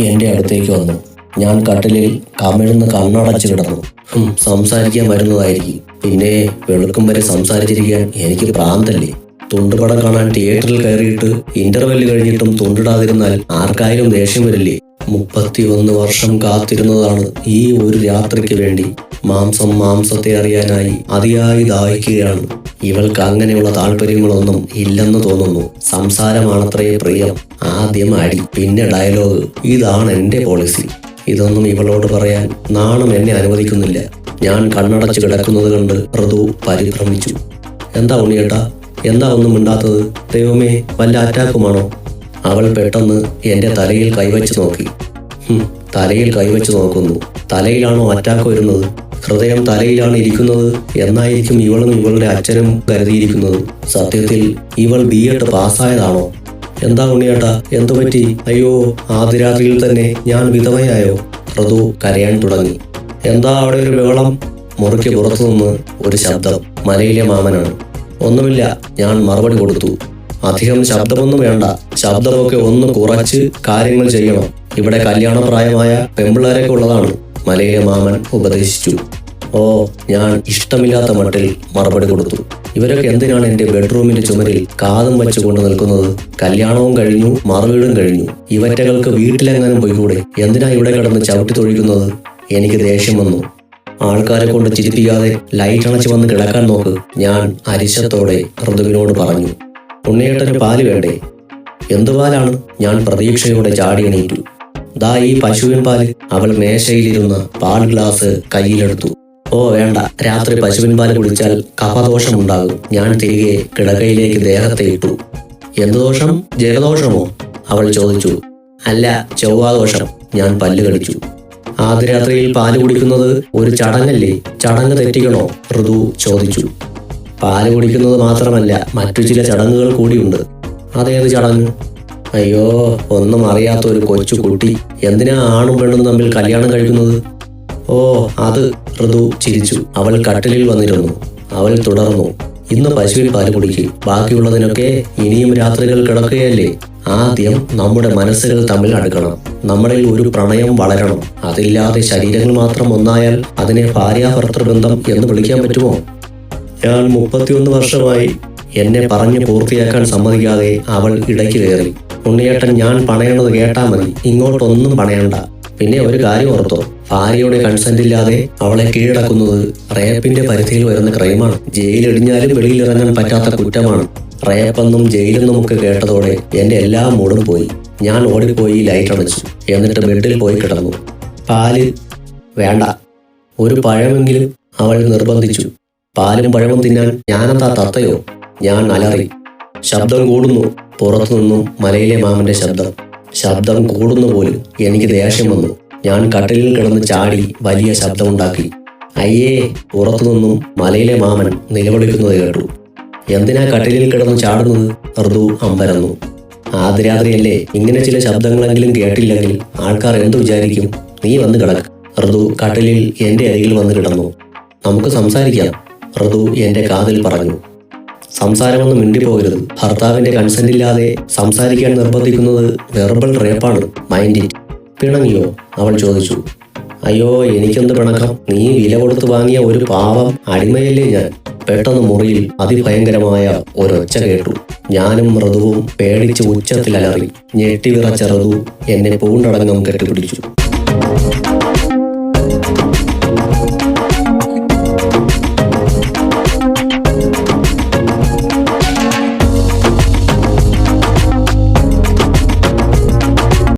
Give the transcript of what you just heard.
എന്റെ അടുത്തേക്ക് വന്നു. ഞാൻ കട്ടിലിൽ കമിഴ്ന്ന് കണ്ണടച്ചു കിടന്നു. സംസാരിക്കാൻ വരുന്നതായിരിക്കും. പിന്നെ വെളുക്കും വരെ സംസാരിച്ചിരിക്കാൻ എനിക്ക് പ്രാന്തല്ലേ. തുണ്ടുപടം കാണാൻ തിയേറ്ററിൽ കയറിയിട്ട് ഇന്റർവെൽ കഴിഞ്ഞിട്ടും തുണ്ടിടാതിരുന്നാൽ ആർക്കായാലും ദേഷ്യം വരില്ലേ? മുപ്പത്തിയൊന്ന് വർഷം കാത്തിരുന്നതാണ് ഈ ഒരു രാത്രിക്ക് വേണ്ടി. മാംസം മാംസത്തെ അറിയാനായി അതിയായി ദാഹിക്കുകയാണ്. ഇവൾക്ക് അങ്ങനെയുള്ള താല്പര്യങ്ങളൊന്നും ഇല്ലെന്ന് തോന്നുന്നു. സംസാരമാണത്രേ പ്രിയം. ആദ്യം അടി പിന്നെ ഡയലോഗ്. ഇതാണ് എന്റെ പോളിസി. ഇതൊന്നും ഇവളോട് പറയാൻ നാണം എന്നെ അനുവദിക്കുന്നില്ല. ഞാൻ കണ്ണടച്ച് കിടക്കുന്നത് കണ്ട് ഋതു പരിഭ്രമിച്ചു. എന്താ ഉണ്ണിയേട്ടാ? എന്താ ഒന്നും മിണ്ടാത്തത്? ദൈവമേ വല്ല അറ്റാക്കുമാണോ? അവൾ പെട്ടെന്ന് എന്റെ തലയിൽ കൈവച്ച് നോക്കി. തലയിൽ കൈവച്ച് നോക്കുന്നു. തലയിലാണോ അറ്റാക്ക് വരുന്നത്? ഹൃദയം തലയിലാണ് ഇരിക്കുന്നത്. എന്നായിരിക്കും ഇവളും ഇവളുടെ അച്ഛനും കരുതിയിരിക്കുന്നത്. സത്യത്തിൽ ഇവൾ ബി എഡ് പാസ്സായതാണോ? എന്താ ഉണ്ണിയേട്ടാ? എന്തു പറ്റി? അയ്യോ ആദ്യ രാത്രിയിൽ തന്നെ ഞാൻ വിധവയായോ? ഋതു കരയാൻ തുടങ്ങി. എന്താ അവിടെ ഒരു ബഹളം? മുറിക്ക് പുറത്തുനിന്ന് ഒരു ശബ്ദം. മലയിലെ മാമനാണ്. ഒന്നുമില്ല ഞാൻ മറുപടി കൊടുത്തു. അധികം ശബ്ദമൊന്നും വേണ്ട. ശബ്ദമൊക്കെ ഒന്ന് കുറച്ച് കാര്യങ്ങൾ ചെയ്യണം. ഇവിടെ കല്യാണപ്രായമായ പെമ്പിള്ളേരൊക്കെ ഉള്ളതാണ്. മലയിലെ മാമൻ ഉപദേശിച്ചു. ഓ ഞാൻ ഇഷ്ടമില്ലാത്ത മട്ടിൽ മറുപടി കൊടുത്തു. ഇവരൊക്കെ എന്തിനാണ് എന്റെ ബെഡ്റൂമിന്റെ ചുമരിൽ കാതും വെച്ചുകൊണ്ട് നിൽക്കുന്നത്? കല്യാണവും കഴിഞ്ഞു മറുവീടും കഴിഞ്ഞു. ഇവറ്റകൾക്ക് വീട്ടിലെങ്ങാനും പോയിക്കൂടെ? എന്തിനാ ഇവിടെ കിടന്ന് ചവിട്ടി തൊഴിക്കുന്നത്? എനിക്ക് ദേഷ്യം വന്നു. ആൾക്കാരെ കൊണ്ട് ചിരിപ്പിക്കാതെ ലൈറ്റ് അണച്ച് വന്ന് കിടക്കാൻ നോക്ക്. ഞാൻ അരിശത്തോടെ ഋതുവിനോട് പറഞ്ഞു. ഉണ്ണിയേട്ടന് പാൽ വേണ്ടേ? എന്തു പാലാണ്? ഞാൻ പ്രതീക്ഷയോടെ ചാടി എണീറ്റു. ദാ ഈ പശുവിൻ പാൽ അവൾ മേശയിലിരുന്ന് പാൽ ഗ്ലാസ് കയ്യിലെടുത്തു. ഓ വേണ്ട. രാത്രി പശുവിൻ പാൽ കുടിച്ചാൽ കഫദോഷമുണ്ടാകും. ഞാൻ തിരികെ കിടക്കയിലേക്ക് ദേഹത്തെ ഇട്ടു. എന്ത് ദോഷം? ജലദോഷമോ? അവൾ ചോദിച്ചു. അല്ല ചൊവ്വാദോഷം. ഞാൻ പല്ല് കടിച്ചു. ആദ്യ രാത്രിയിൽ പാൽ കുടിക്കുന്നത് ഒരു ചടങ്ങല്ലേ? ചടങ്ങ് തെറ്റിക്കണോ? ഋതു ചോദിച്ചു. പാൽ കുടിക്കുന്നത് മാത്രമല്ല മറ്റു ചില ചടങ്ങുകൾ കൂടിയുണ്ട്. അതേത് ചടങ്ങ്? അയ്യോ ഒന്നും അറിയാത്ത ഒരു കൊച്ചു കുട്ടി. എന്തിനാ ആണും പെണ്ണും തമ്മിൽ കല്യാണം കഴിക്കുന്നത്? ഓ അത് ഋതു ചിരിച്ചു. അവൾ കട്ടിലിൽ വന്നിരുന്നു. അവൾ തുടർന്നു. ഇന്ന് പശുവിൽ പാൽ കുടിക്കും. ബാക്കിയുള്ളതിനൊക്കെ ഇനിയും രാത്രികൾ കിടക്കുകയല്ലേ? ആദ്യം നമ്മുടെ മനസ്സുകൾ തമ്മിൽ അടുക്കണം. നമ്മളിൽ ഒരു പ്രണയം വളരണം. അതില്ലാതെ ശരീരങ്ങൾ മാത്രം ഒന്നായാൽ അതിനെ ഭാര്യാഭർത്തൃ ബന്ധം എന്ന് വിളിക്കാൻ പറ്റുമോ? ഞാൻ മുപ്പത്തിയൊന്ന് വർഷമായി എന്നെ പറഞ്ഞു പൂർത്തിയാക്കാൻ സമ്മതിക്കാതെ അവൾ ഇടയ്ക്ക് കയറി. ഉണ്ണിയേട്ടൻ ഞാൻ പണയണത് കേട്ടാ മതി. ഇങ്ങോട്ടൊന്നും പണയണ്ട. പിന്നെ ഒരു കാര്യം ഓർത്തോ. ഭാര്യയുടെ കൺസെന്റ് ഇല്ലാതെ അവളെ കീഴടക്കുന്നത് റേപ്പിന്റെ പരിധിയിൽ വരുന്ന ക്രൈമാണ്. ജയിലിടിഞ്ഞാലും വെളിയിലിറങ്ങാൻ പറ്റാത്ത കുറ്റമാണ്. റേപ്പെന്നും ജയിലെന്നും ഒക്കെ കേട്ടതോടെ എന്റെ എല്ലാ മൂടും പോയി. ഞാൻ ഓടിപ്പോയി ലൈറ്റ് അടച്ചു എന്നിട്ട് ബെഡിൽ പോയി കിടന്നു. പാൽ വേണ്ട. ഒരു പഴമെങ്കിലും അവൾ നിർബന്ധിച്ചു. പാലും പഴവും തിന്നാൻ ഞാനെന്താ തത്തയോ? ഞാൻ അലറി. ശബ്ദം കൂടുന്നു. പുറത്തുനിന്നും മലയിലെ മാമന്റെ ശബ്ദം. ശബ്ദം കൂടുന്ന പോലും എനിക്ക് ദേഷ്യം വന്നു. ഞാൻ കട്ടിലിൽ കിടന്ന് ചാടി വലിയ ശബ്ദമുണ്ടാക്കി. അയ്യേ പുറത്തുനിന്നും മലയിലെ മാമൻ നിലവിളിക്കുന്നത് കേട്ടു. എന്തിനാ കട്ടിലിൽ കിടന്ന് ചാടുന്നത്? ഋതു അമ്പരന്നു. ആദ്യരാത്രിയല്ലേ ഇങ്ങനെ ചില ശബ്ദങ്ങളെങ്കിലും കേട്ടില്ലെങ്കിൽ ആൾക്കാർ എന്ത് വിചാരിക്കും? നീ വന്ന് കിടക്ക്. ഋതു കട്ടിലിൽ എന്റെ അരികിൽ വന്ന് കിടന്നു. നമുക്ക് സംസാരിക്കാം ഋതു എന്റെ കാതിൽ പറഞ്ഞു. സംസാരമൊന്നും മിണ്ടിപ്പോകരുത്. ഭർത്താവിന്റെ കൺസെന്റ് ഇല്ലാതെ സംസാരിക്കാൻ നിർബന്ധിക്കുന്നത് വെർബൽ റേപ്പാണ്. Mind it. പിണങ്ങിയോ? അവൾ ചോദിച്ചു. അയ്യോ എനിക്കെന്ത് പിണക്കം? നീ വില കൊടുത്ത് വാങ്ങിയ ഒരു പാവം അടിമയല്ലേ ഞാൻ? പെട്ടെന്ന് മുറിയിൽ അതിഭയങ്കരമായ ഒരൊച്ച കേട്ടു. ഞാനും മൃദുവും പേടിച്ച് ഉച്ചത്തിൽ അലറി. ഞെട്ടിവിറച്ച ഋതു എന്നെ പൂണ്ടടങ്ങം കെട്ടിപ്പിടിച്ചു.